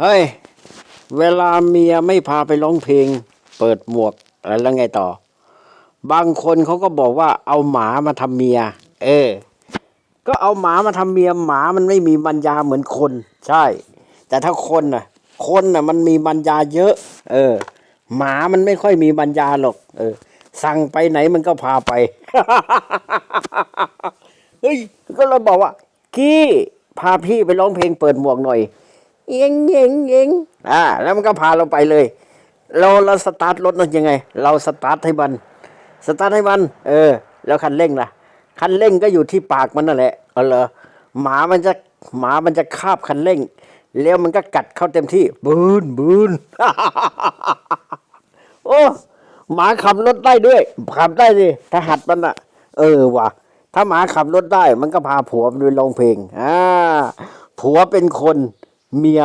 เฮ้ย เวลาเมียไม่พาไปร้องเพลง เปิดหมวกแล้วไงต่อ บางคนเขาก็บอกว่าเอาหมามาทำเมีย เออ ก็เอาหมามาทำเมียหมามันไม่มีปัญญาเหมือนคน ใช่ แต่ถ้าคนน่ะ คนน่ะมันมีปัญญาเยอะ เออ หมามันไม่ค่อยมีปัญญาหรอก เออ สั่งไปไหนมันก็พาไปเฮ้ยก็เราบอกว่ากี้พาพี่ไปร้องเพลงเปิดหมวกหน่อย เอียงเอียงเอียงอ่าแล้วมันก็พาเราไปเลย เราเราสตาร์ทรถนั่นยังไง เราสตาร์ทให้มันสตาร์ทให้มันเออ แล้วคันเร่งล่ะ คันเร่งก็อยู่ที่ปากมันนั่นแหละเออเหรอหมามันจะหมามันจะคาบคันเร่ง แล้วมันก็กัดเข้าเต็มที่บืนบืนโอ้หมาขับรถได้ด้วยขับได้สิถ้าหัดมันอะเออว่ะ ถ้าหมาขับรถได้ มันก็พาผัวไปร้องเพลงอ่าผัวเป็นคน เมีย